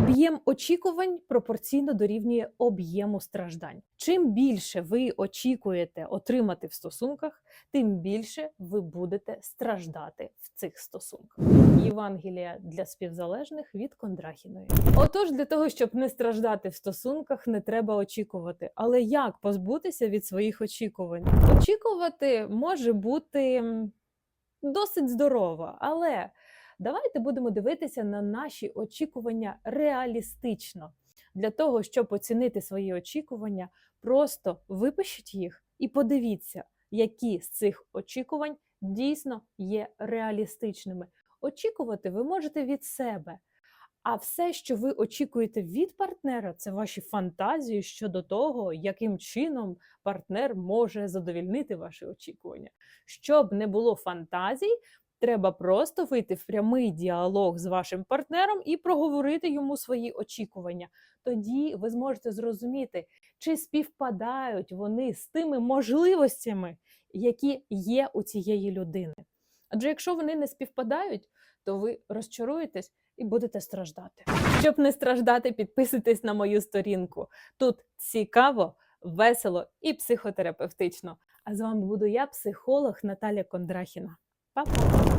Об'єм очікувань пропорційно дорівнює об'єму страждань. Чим більше ви очікуєте отримати в стосунках, тим більше ви будете страждати в цих стосунках. Євангелія для співзалежних від Кондрахіної. Отож, для того, щоб не страждати в стосунках, не треба очікувати. Але як позбутися від своїх очікувань? Очікувати може бути досить здорово, але давайте будемо дивитися на наші очікування реалістично. Для того, щоб оцінити свої очікування, просто випишіть їх і подивіться, які з цих очікувань дійсно є реалістичними. Очікувати ви можете від себе. А все, що ви очікуєте від партнера, це ваші фантазії щодо того, яким чином партнер може задовільнити ваші очікування. Щоб не було фантазій, треба просто вийти в прямий діалог з вашим партнером і проговорити йому свої очікування. Тоді ви зможете зрозуміти, чи співпадають вони з тими можливостями, які є у цієї людини. Адже якщо вони не співпадають, то ви розчаруєтесь і будете страждати. Щоб не страждати, підписуйтесь на мою сторінку. Тут цікаво, весело і психотерапевтично. А з вами буду я, психолог Наталя Кондрахіна. papo.